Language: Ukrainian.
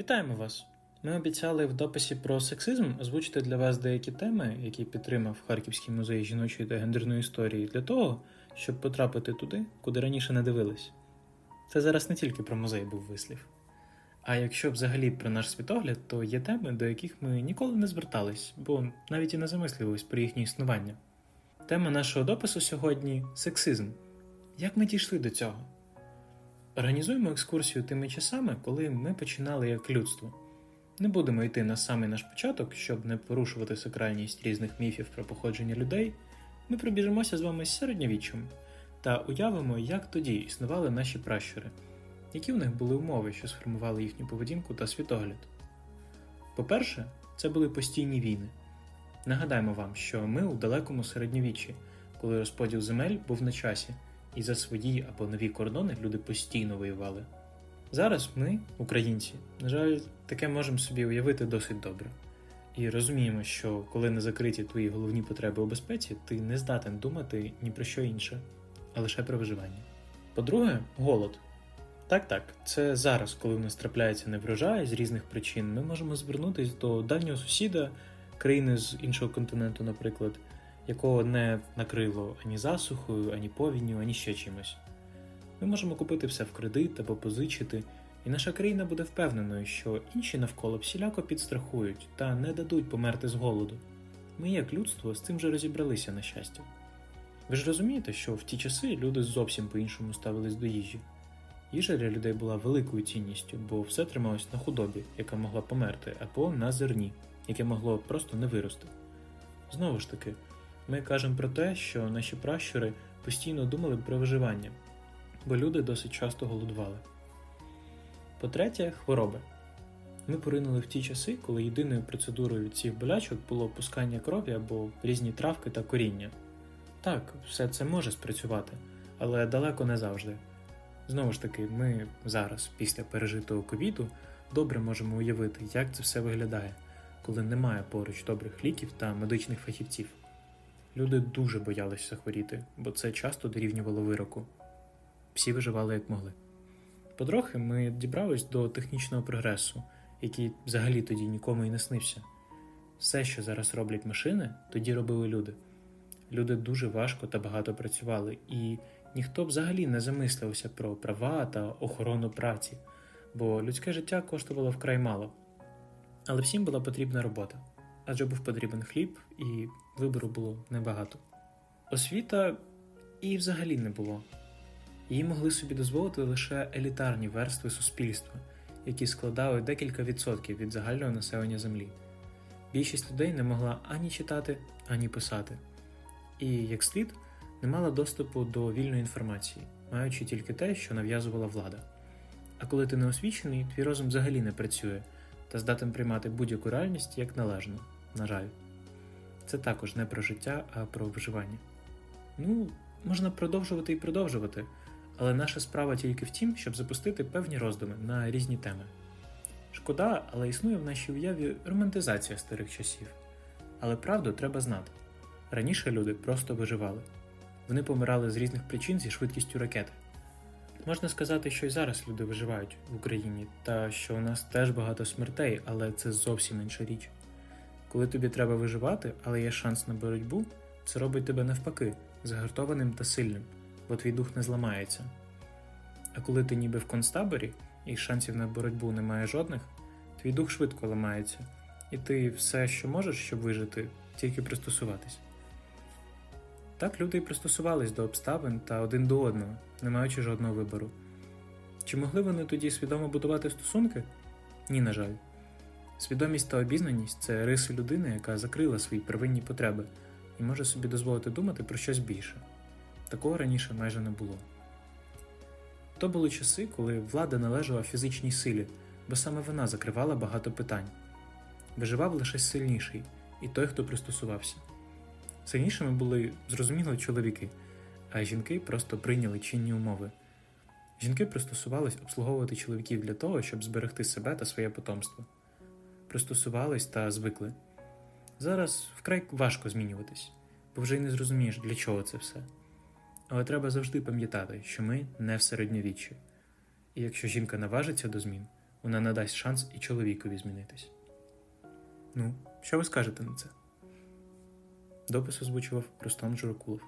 Вітаємо вас! Ми обіцяли в дописі про сексизм озвучити для вас деякі теми, які підтримав Харківський музей жіночої та гендерної історії, для того, щоб потрапити туди, куди раніше не дивились. Це зараз не тільки про музей був вислів. А якщо взагалі про наш світогляд, то є теми, до яких ми ніколи не звертались, бо навіть і не замислювались про їхнє існування. Тема нашого допису сьогодні сексизм. Як ми дійшли до цього? Організуємо екскурсію тими часами, коли ми починали як людство. Не будемо йти на самий наш початок, щоб не порушувати сакральність різних міфів про походження людей. Ми пробіжимося з вами з середньовіччям та уявимо, як тоді існували наші пращури, які в них були умови, що сформували їхню поведінку та світогляд. По-перше, це були постійні війни. Нагадаємо вам, що ми у далекому середньовіччі, коли розподіл земель був на часі, і за свої або нові кордони люди постійно воювали. Зараз ми, українці, на жаль, таке можемо собі уявити досить добре. І розуміємо, що коли не закриті твої головні потреби у безпеці, ти не здатен думати ні про що інше, а лише про виживання. По-друге, голод. Так, так, це зараз, коли в нас трапляється неврожай з різних причин, ми можемо звернутися до дальнього сусіда, країни з іншого континенту, наприклад, якого не накрило ані засухою, ані повінню, ані ще чимось. Ми можемо купити все в кредит або позичити, і наша країна буде впевненою, що інші навколо всіляко підстрахують та не дадуть померти з голоду. Ми, як людство, з цим вже розібралися на щастя. Ви ж розумієте, що в ті часи люди зовсім по-іншому ставились до їжі. Їжа для людей була великою цінністю, бо все трималось на худобі, яка могла померти, або на зерні, яке могло просто не вирости. Знову ж таки, ми кажемо про те, що наші пращури постійно думали про виживання, бо люди досить часто голодували. По-третє, хвороби. Ми поринули в ті часи, коли єдиною процедурою цих болячок було пускання крові або різні травки та коріння. Так, все це може спрацювати, але далеко не завжди. Знову ж таки, ми зараз, після пережитого ковіду, добре можемо уявити, як це все виглядає, коли немає поруч добрих ліків та медичних фахівців. Люди дуже боялися захворіти, бо це часто дорівнювало вироку. Всі виживали як могли. Потрохи ми дібрались до технічного прогресу, який взагалі тоді нікому і не снився. Все, що зараз роблять машини, тоді робили люди. Люди дуже важко та багато працювали, і ніхто взагалі не замислився про права та охорону праці, бо людське життя коштувало вкрай мало. Але всім була потрібна робота, адже був потрібен хліб, і вибору було небагато. Освіта і взагалі не було. Її могли собі дозволити лише елітарні верстви суспільства, які складали декілька відсотків від загального населення Землі. Більшість людей не могла ані читати, ані писати, і, як слід, не мала доступу до вільної інформації, маючи тільки те, що нав'язувала влада. А коли ти не освічений, твій розум взагалі не працює та здатен приймати будь-яку реальність як належно, на жаль. Це також не про життя, а про виживання. Ну, можна продовжувати і продовжувати, але наша справа тільки в тім, щоб запустити певні роздуми на різні теми. Шкода, але існує в нашій уяві романтизація старих часів. Але правду треба знати. Раніше люди просто виживали. Вони помирали з різних причин зі швидкістю ракети. Можна сказати, що і зараз люди виживають в Україні, та що у нас теж багато смертей, але це зовсім інша річ. Коли тобі треба виживати, але є шанс на боротьбу, це робить тебе навпаки, загартованим та сильним, бо твій дух не зламається. А коли ти ніби в концтаборі і шансів на боротьбу немає жодних, твій дух швидко ламається, і ти все, що можеш, щоб вижити, тільки пристосуватись. Так люди й пристосувались до обставин та один до одного, не маючи жодного вибору. Чи могли вони тоді свідомо будувати стосунки? Ні, на жаль. Свідомість та обізнаність це риси людини, яка закрила свої первинні потреби і може собі дозволити думати про щось більше. Такого раніше майже не було. То були часи, коли влада належала фізичній силі, бо саме вона закривала багато питань. Виживав лише сильніший і той, хто пристосувався. Сильнішими були зрозуміло чоловіки, а жінки просто прийняли чинні умови. Жінки пристосувались обслуговувати чоловіків для того, щоб зберегти себе та своє потомство. Пристосувались та звикли. Зараз вкрай важко змінюватись, бо вже й не зрозумієш, для чого це все. Але треба завжди пам'ятати, що ми не в середньовіччі. І якщо жінка наважиться до змін, вона надасть шанс і чоловікові змінитись. Ну, що ви скажете на це? Допис озвучував Рустам Журакулов.